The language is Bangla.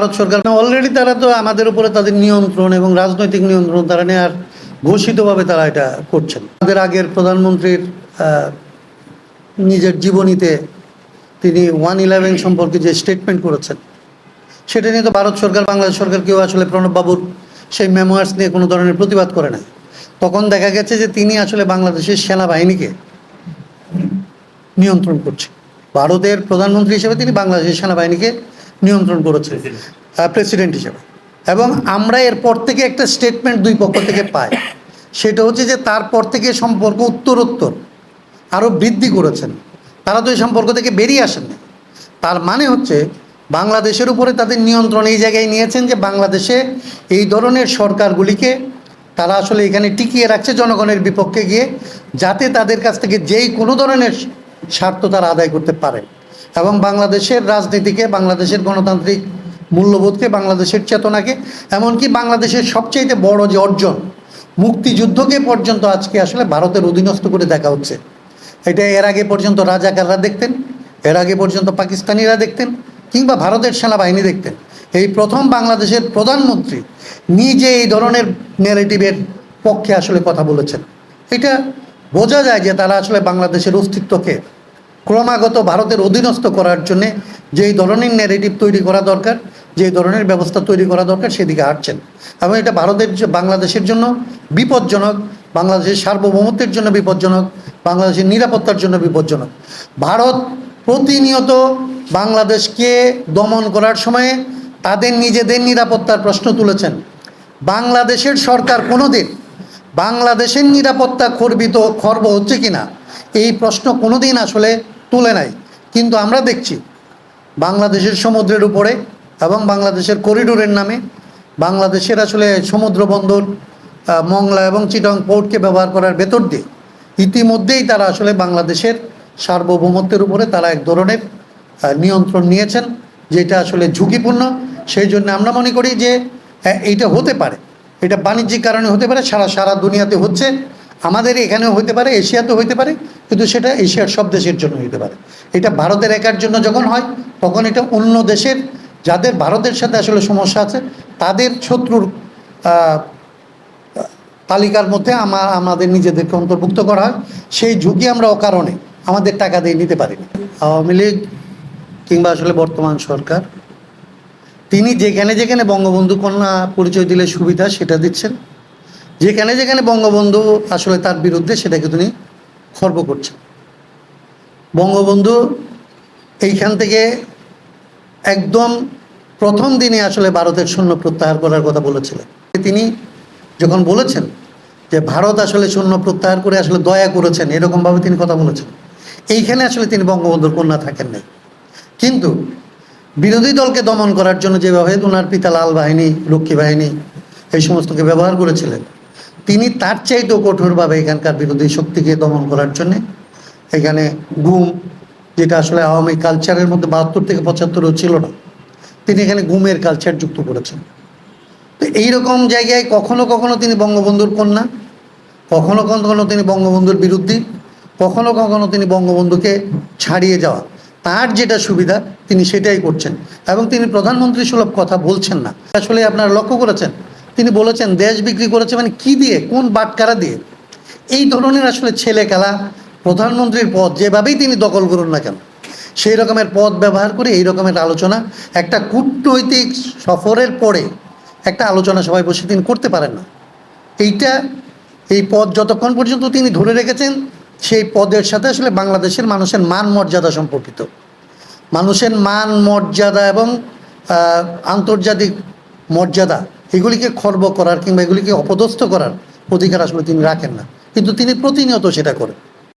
ভারত সরকার অলরেডি তারা তো আমাদের উপরে তাদের নিয়ন্ত্রণ এবং রাজনৈতিক নিয়ন্ত্রণ তারা নেওয়ার ঘোষিতভাবে তারা এটা করছেন। আমাদের আগের প্রধানমন্ত্রীর নিজের জীবনীতে তিনি ওয়ান ইলেভেন সম্পর্কে যে স্টেটমেন্ট করেছেন, সেটা নিয়ে তো ভারত সরকার, বাংলাদেশ সরকার কেউ আসলে প্রণববাবুর সেই মেমোয়ার্স নিয়ে কোনো ধরনের প্রতিবাদ করে না তখন দেখা গেছে যে তিনি আসলে বাংলাদেশের সেনাবাহিনীকে নিয়ন্ত্রণ করছে ভারতের প্রধানমন্ত্রী হিসেবে তিনি বাংলাদেশের সেনাবাহিনীকে নিয়ন্ত্রণ করেছে প্রেসিডেন্ট হিসেবে। এবং আমরা এরপর থেকে একটা স্টেটমেন্ট দুই পক্ষ থেকে পাই। সেটা হচ্ছে যে তারপর থেকে সম্পর্ক উত্তরোত্তর আরও বৃদ্ধি করেছেন। তারা তো এই সম্পর্ক থেকে বেরিয়ে আসেননি। তার মানে হচ্ছে বাংলাদেশের উপরে তাদের নিয়ন্ত্রণ এই জায়গায় নিয়েছেন যে বাংলাদেশে এই ধরনের সরকারগুলিকে তারা আসলে এখানে টিকিয়ে রাখছে জনগণের বিপক্ষে গিয়ে, যাতে তাদের কাছ থেকে যেই কোনো ধরনের স্বার্থ তারা আদায় করতে পারেন এবং বাংলাদেশের রাজনীতিকে, বাংলাদেশের গণতান্ত্রিক মূল্যবোধকে, বাংলাদেশের চেতনাকে, এমনকি বাংলাদেশের সবচাইতে বড় যে অর্জন, মুক্তিযুদ্ধকে পর্যন্ত আজকে আসলে ভারতের অধীনস্থ করে দেখা হচ্ছে। এটা এর আগে পর্যন্ত রাজাকাররা দেখতেন, এর আগে পর্যন্ত পাকিস্তানিরা দেখতেন, কিংবা ভারতের সেনাবাহিনী দেখতেন। এই প্রথম বাংলাদেশের প্রধানমন্ত্রী নিজে এই ধরনের ন্যারেটিভের পক্ষে আসলে কথা বলেছেন। এটা বোঝা যায় যে তারা আসলে বাংলাদেশের অস্তিত্বকে ক্রমাগত ভারতের অধীনস্থ করার জন্যে যেই ধরনের ন্যারেটিভ তৈরি করা দরকার, যেই ধরনের ব্যবস্থা তৈরি করা দরকার সেদিকে হাঁটছেন। এবং এটা ভারতের বাংলাদেশের জন্য বিপজ্জনক, বাংলাদেশের সার্বভৌমত্বের জন্য বিপজ্জনক, বাংলাদেশের নিরাপত্তার জন্য বিপজ্জনক। ভারত প্রতিনিয়ত বাংলাদেশকে দমন করার সময়ে তাদের নিজেদের নিরাপত্তার প্রশ্ন তুলেছেন। বাংলাদেশের সরকার কোনোদিন বাংলাদেশের নিরাপত্তা খর্বিত খর্ব হচ্ছে কিনা, এই প্রশ্ন কোনোদিন আসলে তুলে নাই। কিন্তু আমরা দেখছি, বাংলাদেশের সমুদ্রের উপরে এবং বাংলাদেশের করিডোরের নামে, বাংলাদেশের আসলে সমুদ্র বন্দর মংলা এবং চিটং পোর্টকে ব্যবহার করার ভেতর দিয়ে ইতিমধ্যেই তারা আসলে বাংলাদেশের সার্বভৌমত্বের উপরে তারা এক ধরনের নিয়ন্ত্রণ নিয়েছেন, যেটা আসলে ঝুঁকিপূর্ণ। সেই জন্য আমরা মনে করি যে এইটা হতে পারে। এটা বাণিজ্যিক কারণে হতে পারে, সারা সারা দুনিয়াতে হচ্ছে। আমাদের এখানেও হতে পারে, এশিয়াতেও হতে পারে, কিন্তু সেটা এশিয়ার সব দেশের জন্য হতে পারে। এটা ভারতের একার জন্য যখন হয়, তখন এটা অন্য দেশের, যাদের ভারতের সাথে আসলে সমস্যা আছে, তাদের শত্রুর তালিকার মধ্যে আমার আমাদের নিজেদেরকে অন্তর্ভুক্ত করা হয়। সেই ঝুঁকি আমরা অকারণে আমাদের টাকা দিয়ে নিতে পারি না আওয়ামী লীগ কিংবা আসলে বর্তমান সরকার, তিনি যেখানে যেখানে বঙ্গবন্ধু কন্যা পরিচয় দিলে সুবিধা সেটা দিচ্ছেন। যেখানে যেখানে বঙ্গবন্ধু আসলে তার বিরুদ্ধে সেটাকে তিনি খর্ব করছেন। বঙ্গবন্ধু এইখান থেকে একদম প্রথম দিনে আসলে ভারতের শূন্য প্রত্যাহার করার কথা বলেছিলেন। তিনি যখন বলেছেন যে ভারত আসলে শূন্য প্রত্যাহার করে আসলে দয়া করেছেন, এরকমভাবে তিনি কথা বলেছেন। এইখানে আসলে তিনি বঙ্গবন্ধুর কন্যা থাকেন নাই। কিন্তু বিরোধী দলকে দমন করার জন্য যেভাবে ওনার পিতা লাল বাহিনী, লক্ষ্মী বাহিনী এই সমস্তকে ব্যবহার করেছিলেন তিনি তার চাইতেও কঠোরভাবে এখানকার বিরোধী শক্তিকে দমন করার জন্যে এখানে গুম, যেটা আসলে আওয়ামী কালচারের মধ্যে বাহাত্তর থেকে পঁচাত্তরও ছিল না, তিনি এখানে গুমের কালচার যুক্ত করেছেন। তো এইরকম জায়গায় কখনো কখনো তিনি বঙ্গবন্ধুর কন্যা, কখনো কখনো তিনি বঙ্গবন্ধুর বিরুদ্ধে, কখনো কখনো তিনি বঙ্গবন্ধুকে ছাড়িয়ে যাওয়া, তার যেটা সুবিধা তিনি সেটাই করছেন। এবং তিনি প্রধানমন্ত্রী সুলভ কথা বলছেন না। আসলে আপনারা লক্ষ্য করেছেন তিনি বলেছেন, দেশ বিক্রি করেছে মানে কি দিয়ে? কোন বাটকারা দিয়ে? এই ধরনের আসলে ছেলে খেলা প্রধানমন্ত্রীর পদ যেভাবেই তিনি দখল করুন না কেন, সেই রকমের পদ ব্যবহার করে এই রকমের আলোচনা একটা কূটনৈতিক সফরের পরে একটা আলোচনা সবাই বসে তিনি করতে পারেন না। এইটা, এই পদ যতক্ষণ পর্যন্ত তিনি ধরে রেখেছেন, সেই পদের সাথে আসলে বাংলাদেশের মানুষের মান মর্যাদা সম্পর্কিত। মানুষের মান মর্যাদা এবং আন্তর্জাতিক মর্যাদা এগুলিকে খর্ব করার কিংবা এগুলিকে অপদস্থ করার অধিকার আসলে তিনি রাখেন না। কিন্তু তিনি প্রতিনিয়ত সেটা করেন।